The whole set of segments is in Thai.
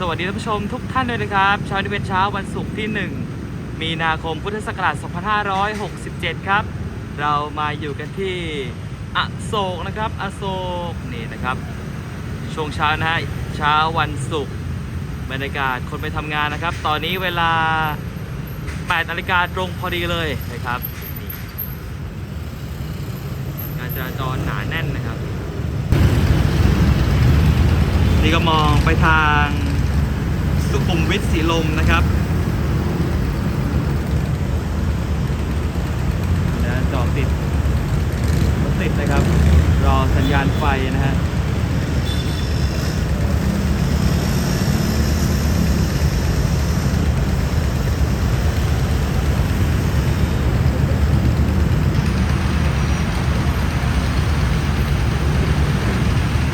สวัสดีท่านผู้ชมทุกท่านด้วยนะครับเช้านี้เป็นเช้าวันศุกร์ที่ 1 มีนาคมพุทธศักราช 2567 ครับ เรามาอยู่กันที่อโศกนะครับอโศกนี่นะครับ ช่วงเช้านะฮะเช้าวันศุกร์บรรยากาศคนไปทำงานนะครับ ตอนนี้เวลา8นาฬิกาตรงพอดีเลยนะครับการจราจรหนาแน่นนะครับ นี่ก็มองไปทาง สุขุมวิทสีลมนะครับจอดติดรถติดนะครับ รอสัญญาณไฟนะฮะ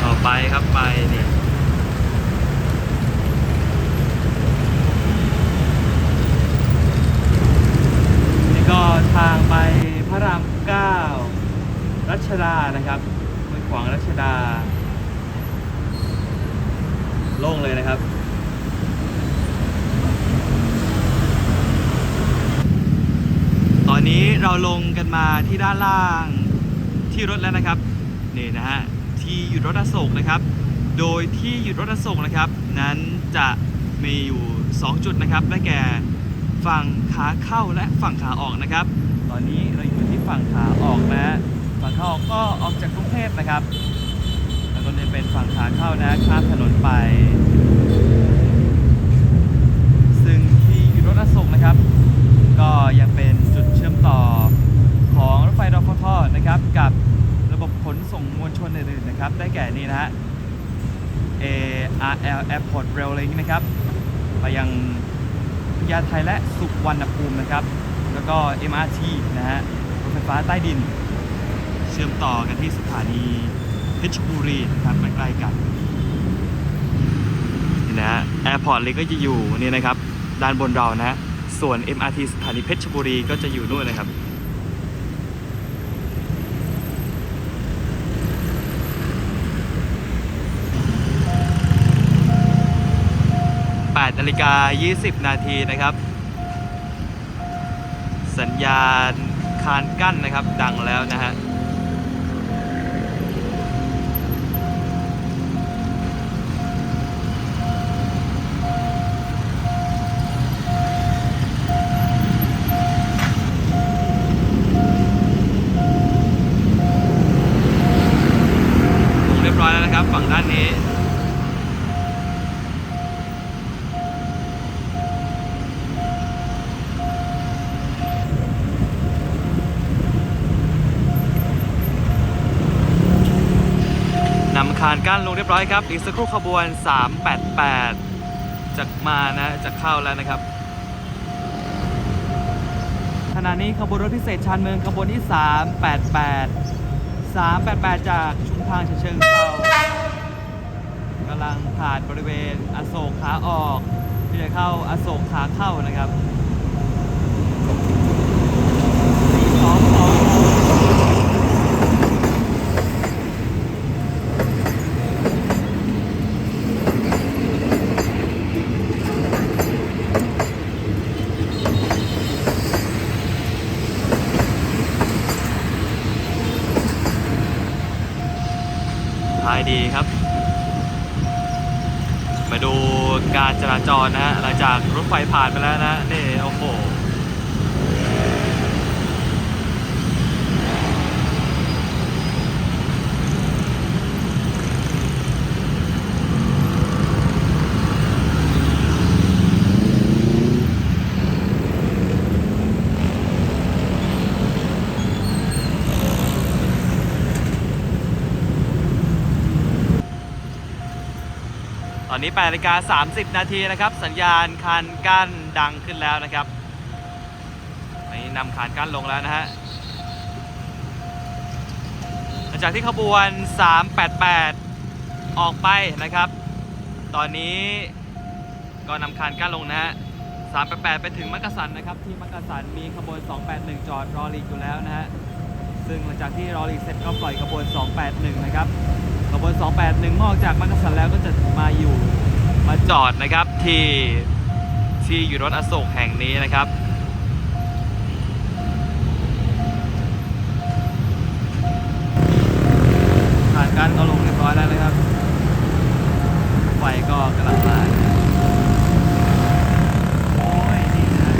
ต่อไปครับไปเนี่ยนี่ก็ทางไปพระรามเก้ารัชดานะครับห้วยขวางรัชดา โล่งเลยนะครับ ตอนนี้เราลงกันมาที่ด้านล่างที่รถแล้วนะครับนี่นะฮะที่หยุดรถอโศกนะครับ โดยที่หยุดรถอโศกนะครับ นั้นจะมีอยู่ 2 จุดนะครับได้แก่ฝั่งขาเข้าและฝั่งขาออกนะครับ ตอนนี้เราอยู่ที่ฝั่งขาออกนะฝั่งขาออกก็ออกจากกรุงเทพนะครับ แล้วก็จะเป็นฝั่งขาเข้านะข้ามถนนไป ซึ่งที่หยุดรถอโศกนะครับ ก็ยังเป็น ต่อของรถไฟรฟทนะครับกับระบบขนส่งมวลชนอื่นๆนะครับ ได้แก่นี่นะฮะ ARL Airport Rail Link นะครับไปยังพญาไทและสุวรรณภูมินะครับ แล้วก็ MRT นะฮะรถไฟฟ้าใต้ดิน เชื่อมต่อกันที่สถานีเพชรบุรีนะครับใกล้ๆกันนี่นะฮะ Airport เลยก็จะอยู่นี่นะครับ ด้านบนเรานะฮะ ส่วน MRT สถานีเพชรบุรีก็จะอยู่นู่นนะครับ 8นาฬิกา 20 นาทีนะครับ สัญญาณคานกั้นนะครับดังแล้วนะฮะ นำคานกั้นลงเรียบร้อยครับอีกสักครู่ขบวน 388จะมานะจะเข้าแล้วนะครับขณะนี้ขบวนรถพิเศษชานเมืองขบวนที่ 388 388 จากชุมทางเชิงเทรากำลังผ่านบริเวณอโศกขาออกที่จะเข้าอโศกขาเข้านะครับ422 ทายดีครับ มาดูการจราจรนะฮะหลังจากรถไฟผ่านไปแล้วนะนี่โอ้โห ต อนนี้8นาฬิกา30 นาทีนะครับ สัญญาณคานกั้นดังขึ้นแล้วนะครับนี่นำคานกั้นลงแล้วนะฮะหลังจากที่ขบวน 388 ออกไปนะครับ ตอนนี้ก็นำคานกั้นลงนะฮะ388 ไปถึงมักกะสันนะครับ ที่มักกะสันมีขบวน 281 จอดรอรีอยู่แล้วนะฮะ ซึ่งหลังจากที่รอรีเสร็จก็ปล่อยขบวน 281 นะครับ ขบวน 281นอออกจากมักกะสันแล้วก็จะมาอยู่มาจอดนะครับที่ที่อยู่รถอโศกแห่งนี้นะครับผ่านการเอาลงเรียบร้อยแล้วนะครับ ไฟก็กำลังมาโอ้ยนี่นะ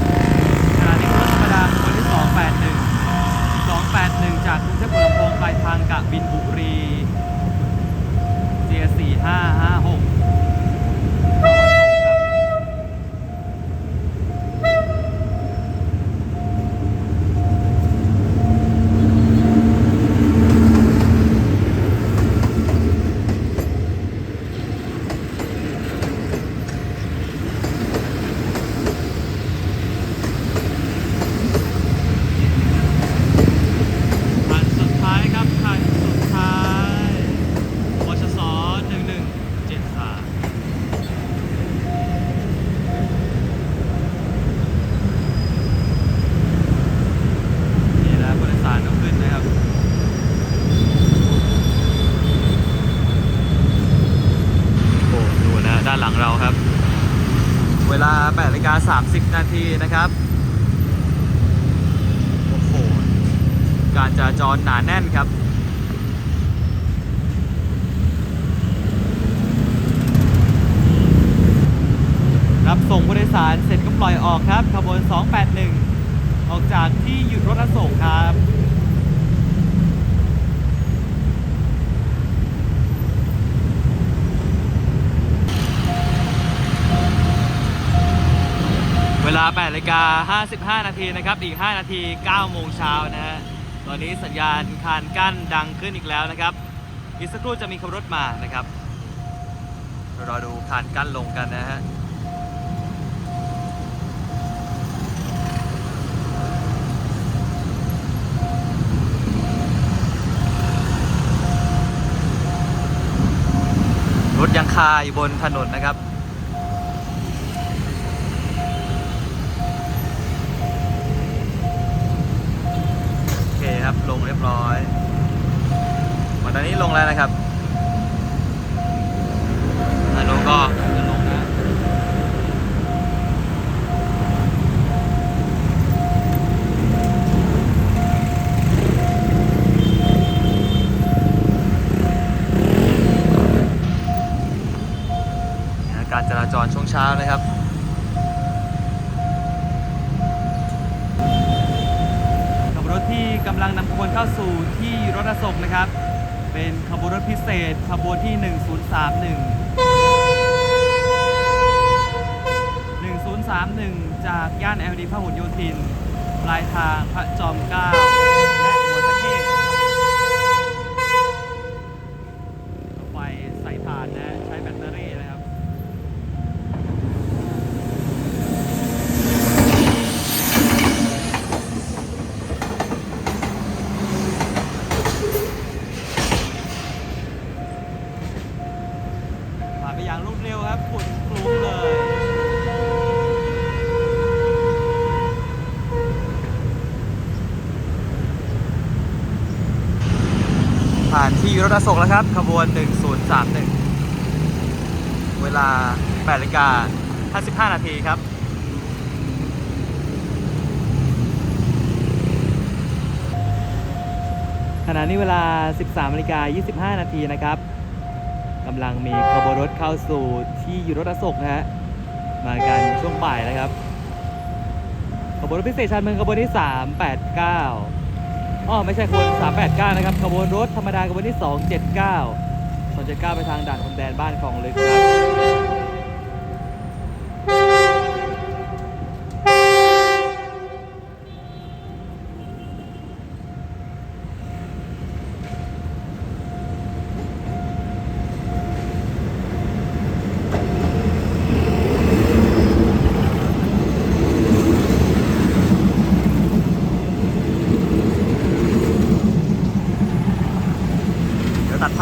ขณะนี้รถธรรมดาขบวนที่ 281 281 จากกรุงเทพหัวลำโพงปลายทางกะบินบุรีเจีย4556 คันสุดท้ายครับคันสุดท้ายบชส1173 นี่นะผู้โดยสารต้องขึ้นนะครับ โอ้ดูนะด้านหลังเราครับ เวลา8นาฬิกา 30 นาทีนะครับ โอ้โห การจราจรหนาแน่นครับรับส่งผู้โดยสารเสร็จก็ปล่อยออกครับขบวน 281 ออกจากที่หยุดรถอโศกครับา8นาฬิกา55 นาทีนะครับ อีก 5 นาที9โมงเช้านะฮะ ตอนนี้สัญญาณคานกั้นดังขึ้นอีกแล้วนะครับ อีกสักครู่จะมีขับรถมานะครับเรารอดูคานกั้นลงกันนะฮะรถยังคาอยู่บนถนนนะครับ ลงเรียบร้อยมาตอนนี้ลงแล้วนะครับถ้าลงก็จะลงนะการจราจรช่วงเช้านะครับ ลังนำขบวนเข้าสู่ที่รถส่งนะครับ เป็นขบวนรถพิเศษขบวนที่ 1031 1031 จากย่านแอลดีพหลโยธิน ปลายทางพระจอมเกล้าและหัวตะเข้ไฟใส่ถ่านนะ ใช้แบตเตอรี่นะครับ ผ่านไปอย่างรวดเร็วครับฝุ่นคลุ้งเลย ผ่านที่รถอโศกแล้วครับขบวน 1031 เวลา8นาฬิกา55 นาทีครับขณะนี้เวลา 13นาฬิกา25 นาทีนะครับกำลังมีขบวนรถเข้าสู่ที่อยู่รถอโศกนะฮะ มากันช่วงบ่ายนะครับ ขบวนรถพิเศษชานเมืองขบวนที่ 389 อ๋อไม่ใช่ขบวน389 นะครับขบวนรถธรรมดาขบวนที่ 279 279 ไปทางด่านพรมแดนบ้านคลองลึกครับ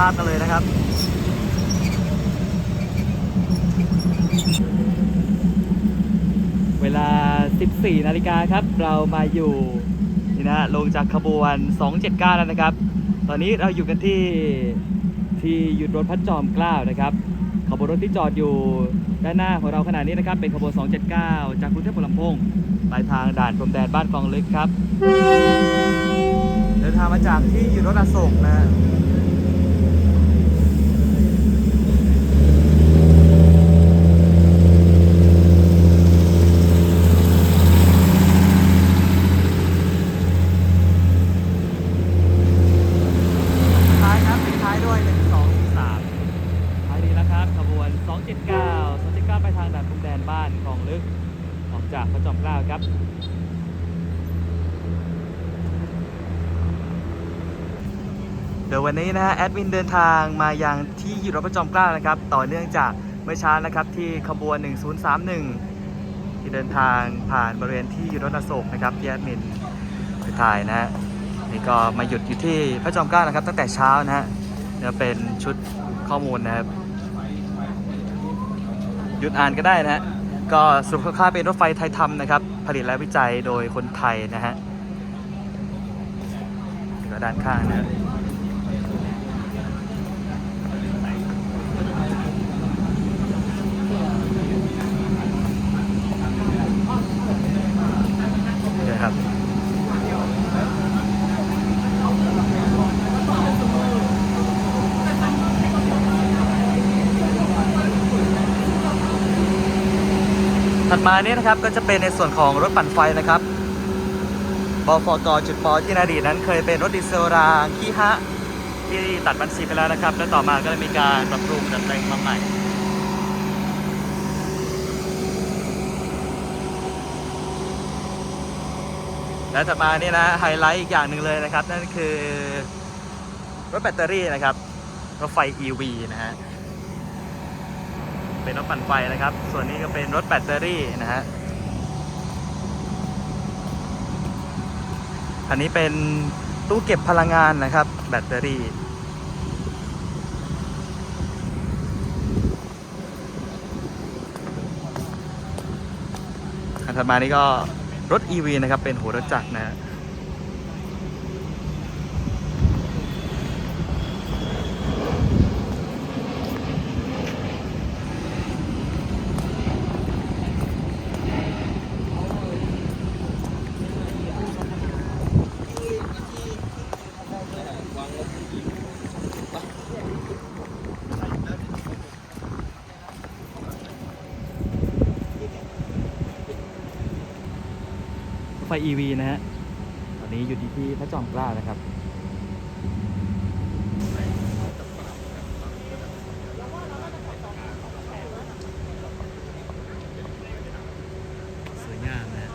าพกันเลยนะครับ เวลา 14 นาฬิกาครับ เรามาอยู่นี่นะลงจากขบวน 279 แล้วนะครับ ตอนนี้เราอยู่กันที่ที่หยุดรถพระจอมกล้าวนะครับขบวนรถที่จอดอยู่ด้านหน้าของเราขณะนี้นะครับ เป็นขบวน 279 จากกรุงเทพหัวลำโพงปลายทางด่านพรมแดนบ้านกองลึกครับ เดินทางมาจากที่อยู่รถอโศกนะฮะ ท้ายครับปิดท้ายด้วย 1 2 3ท้ายดีแล้วครับ ขบวน 279 279 ไปทางด่านพรมแดนบ้านคลองลึก ออกจากพระจอมเกล้าครับ โดยวั นะฮะแอดมินเดินทางมายังที่ยู่รถพระจอมเกล้านะครับ ต่อเนื่องจากเมื่อเช้านะครับที่ขบวน 1031 ที่เดินทางผ่านบริเวณที่ยู่รถอโศกนะครับที่แอดมินไปถ่ายนะฮะนี่ก็มาหยุดอยู่ที่พระจอมเกล้านะครับ ตั้งแต่เช้านะฮะเนี่ยเป็นชุดข้อมูลนะครับหยุดอ่านก็ได้นะฮะก็สรุปค่าเป็นรถไฟไทยทำนะครับ ผลิตและวิจัยโดยคนไทยนะฮะด้านข้างนะครับ ถัดมานี้นะครับก็จะเป็นในส่วนของรถปั่นไฟนะครับบฟกจุดปอที่นอดีนั้นเคยเป็นรถดีเซลรางขี้ฮะที่ตัดบัญชีไปแล้วนะครับ แล้วต่อมาก็เลยมีการปรับปรุงดัดแปลงมาใหม่และถัดมานี่นะไฮไลท์อีกอย่างหนึ่งเลยนะครับ นั่นคือรถแบตเตอรี่นะครับรถไฟ EV นะฮะ เป็นรถปั่นไฟนะครับ ส่วนนี้ก็เป็นรถแบตเตอรี่นะฮะอันนี้เป็นตู้เก็บพลังงานนะครับ แบตเตอรี่อันถัดมานี่ก็รถ EV นะครับ เป็นหัวรถจักรนะฮะ ฟ EV นะฮะ ตอนนี้อยู่ที่ที่พระจอมเกล้านะครับสวยงามนะฮะ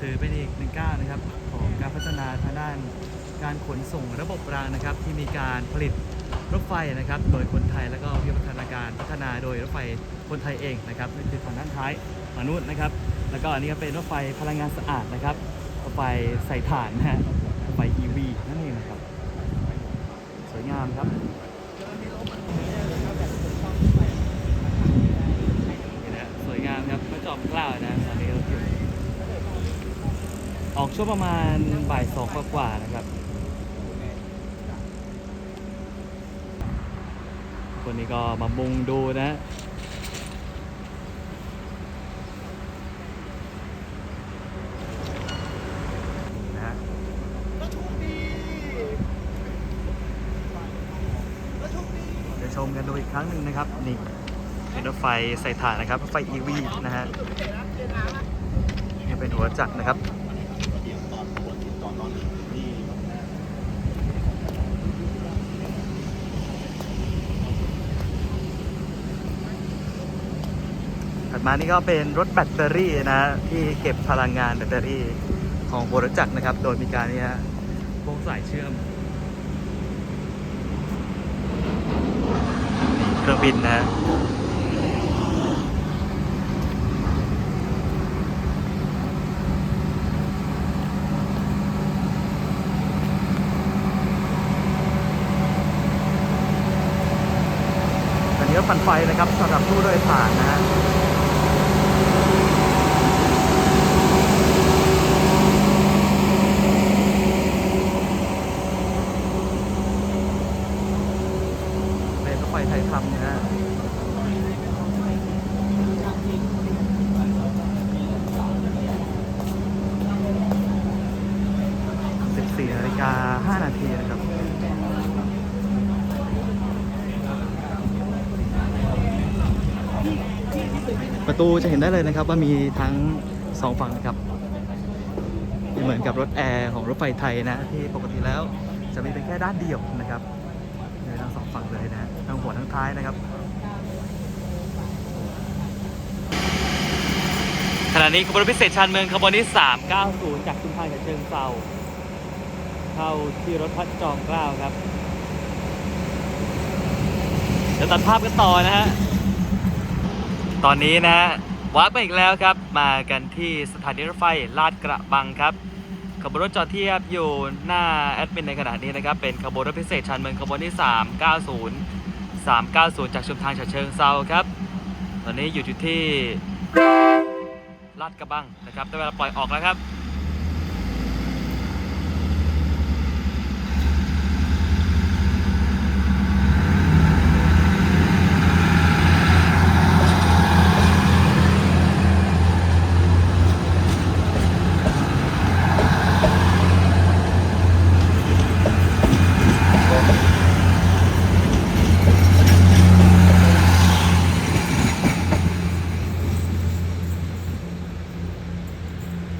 ถือเป็นอีกหนึ่งก้าวนะครับ ของการพัฒนาทางด้านการขนส่งระบบรางนะครับ ที่มีการผลิตรถไฟนะครับ โดยคน คนไทยเองนะครับนั่นคือฝั่งด้านท้ายมนุษย์นะครับ แล้วก็อันนี้ก็เป็นรถไฟพลังงานสะอาดนะครับรถไฟใส่ถ่านนะฮะรถไฟ EV นั่นเองนะครับ สวยงามครับสวยงามครับพระจอมเกล้านะตอนนี้เราอยู่ออกช่วงประมาณบ่ายสองกว่าๆนะครับคนนี้ก็มามุงดูนะนะฮะเดี๋ยวชมกันดูอีกครั้งห นะครับ นี่เป็นรถไฟใส่ถ่านนะครับรถไฟ EV นะฮะนี่เป็นหัวจักรนะครับถัดมานี่ก็เป็นรถแบตเตอรี่นะที่เก็บพลังงานแบตเตอรี่ของหัวรถจักรนะครับ โดยมีการเนี่ยโครงสายเชื่อม เครื่องบินนะอันนี้ก็ปันไฟนะครับสำหรับผู้โดยสารนะฮะ ทำนะฮะ14นาฬิกา5นาทีนะครับประตูจะเห็นได้เลยนะครับว่ามีทั้งสองฝั่งนะครับเหมือนกับรถแอร์ของรถไฟไทยนะที่ปกติแล้วจะมีเป็นแค่ด้านเดียวนะครับ ในทั้งสองฝั่งเลยนะทั้งหัวทั้งท้ายนะครับขณะนี้ขบวนรถพิเศษชานเมืองขบวนที่ 390 จากชุมพรกับเชิงเซาเข้าที่รถพัดจอมเกล้าครับเดี๋ยวตัดภาพกันต่อนะฮะ ตอนนี้นะวาร์ปไปอีกแล้วครับ มากันที่สถานีรถไฟลาดกระบังครับ ขบวนรถจอดเทียบอยู่หน้าแอดมินในขณะนี้นะครับ เป็นขบวนรถพิเศษชันเมืองขบวนที่ 390 390 จากชุมทางฉะเชิงเซาครับ ตอนนี้อยู่ที่ที่ลาดกระบังนะครับได้เวลาปล่อยออกแล้วครับ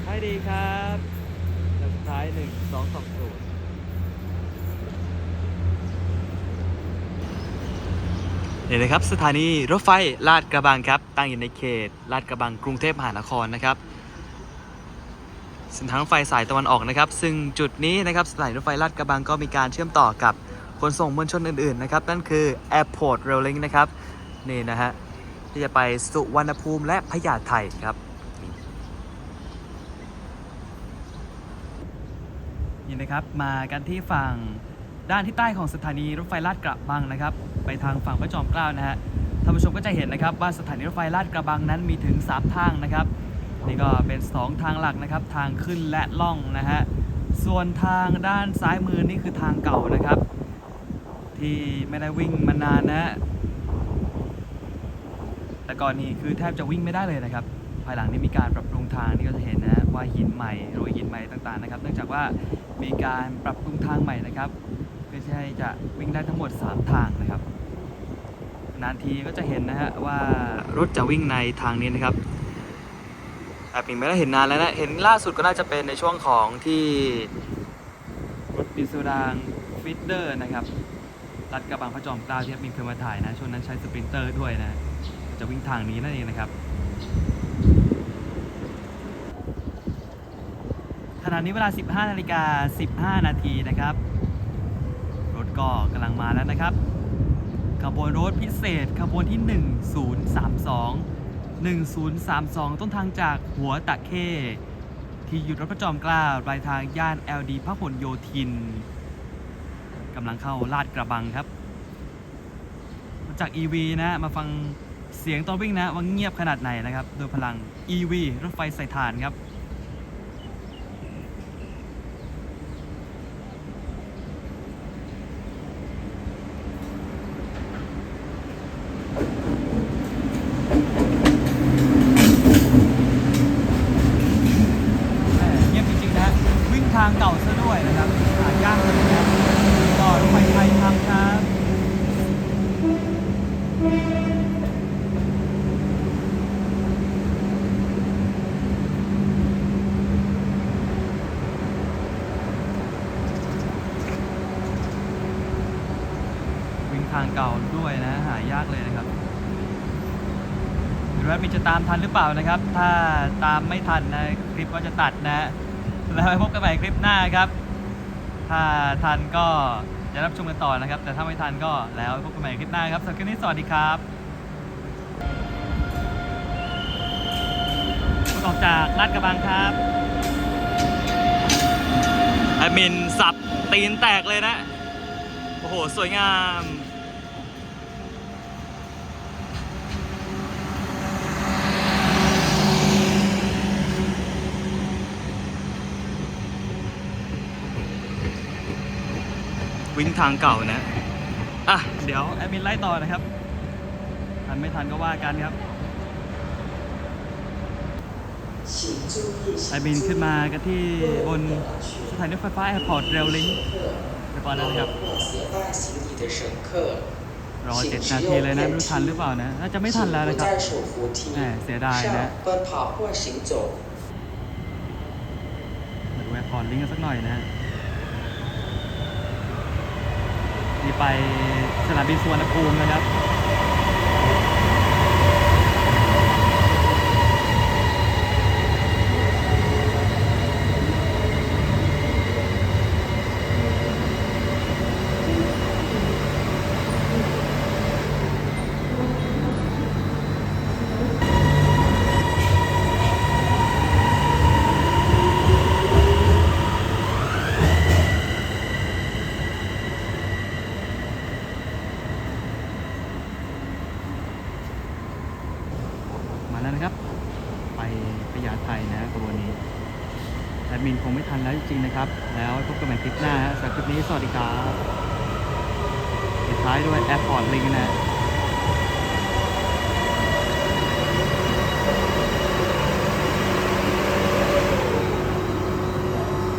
ให้ดีครับแล้วสุดท้าย 1 2 2 0 นี่นะครับสถานีรถไฟลาดกระบังครับ ตั้งอยู่ในเขตลาดกระบังกรุงเทพมหานครนะครับเส้นทางรถไฟสายตะวันออกนะครับ ซึ่งจุดนี้นะครับสถานีรถไฟลาดกระบังก็มีการเชื่อมต่อกับขนส่งมวลชนอื่นๆนะครับนั่นคือ Airport Rail Link นะครับนี่นะฮะที่จะไปสุวรรณภูมิและพญาไทครับนี่นะครับมากันที่ฝั่งด้านที่ใต้ของสถานีรถไฟลาดกระบังนะครับ ไปทางฝั่งพระจอมเกล้านะฮะท่านผู้ชมก็จะเห็นนะครับว่าสถานีรถไฟลาดกระบังนั้นมีถึง 3 ทางนะครับนี่ก็เป็น 2 ทางหลักนะครับ ทางขึ้นและล่องนะฮะส่วนทางด้านซ้ายมือนี่คือทางเก่านะครับ ที่ไม่ได้วิ่งมานานนะฮะแต่ก่อนนี้คือแทบจะวิ่งไม่ได้เลยนะครับ ภายหลังนี้มีการปรับปรุงทางนี่ก็จะเห็นนะว่าหินใหม่โรยหินใหม่ต่างๆนะครับ เนื่องจากว่ามีการปรับปรุงทางใหม่นะครับ เพื่จะวิ่งได้ทั้งหมด 3 ทางนะครับ นานทีก็จะเห็นนะฮะว่ารถจะวิ่งในทางนี้นะครับแต่ปิงไม่ได้เห็นนานแล้วนะ เห็นล่าสุดก็น่าจะเป็นในช่วงของที่รถดิสรางฟิตเดอร์นะครับรัดกระบังพระจอมเกล้าที่มิงเคยมาถ่ายนะ ช่วงนั้นใช้สปรินเตอร์ด้วยนะ จะวิ่งทางนี้นั่นเองนะครับขณะนี้เวลา 15นาฬิกา15 นาทีนะครับ ก็กำลังมาแล้วนะครับ ขบวนรถพิเศษขบวนที่ 1032 1032 ต้นทางจากหัวตะเข้ที่หยุดรถประจอมเกล้าปลายทางย่าน LD พหลโยธินกำลังเข้าลาดกระบังครับมาจาก EV นะมาฟังเสียงตอนวิ่งนะว่าเงียบขนาดไหนนะครับ โดยพลัง EV รถไฟใส่ถ่านครับ แหม่เงียบจริงๆนะฮะวิ่งทางเก่าซะด้วยนะครับหายากเลยนะก็รถไฟไทยทำครับวิ่งทางเก่าด้วยนะ หายากเลยนะครับ หรือว่ามีจะตามทันหรือ เปล่านะครับ ถ้าตามไม่ทันนะคลิปก็จะตัดนะ แล้วพบกันใหม่คลิปหน้าครับ ถ้าทันก็จะรับชมกันต่อนะครับ แต่ถ้าไม่ทันก็แล้วพบกันใหม่คลิปหน้าครับสำหรับคลิปนี้สวัสดีครับออกจากลาดกระบังครับแอดมินสับตีนแตกเลยนะ โอ้โห สวยงาม วิ่งทางเก่านะ อะ เดี๋ยวแอดมินไล่ต่อนะครับ ทันไม่ทันก็ว่ากันครับแอบินขึ้นมากันที่บนสถานีรถไฟฟ้าแอร์พอร์ตเรลลิงเรียบร้อนแล้วครับ รอเจ็ดนาทีเลยนะรู้ทันหรือเปล่านะ น่าจะไม่ทันแล้วนะครับเสียดายนะมาดูแอร์พอร์ตลิงกันสักหน่อยนะฮะ ที่ไปสนามบินสุวรรณภูมินะครับ ม่คลิปหน้าฮะสำหรับคลิปนี้สวัสดีครับปิดท้าย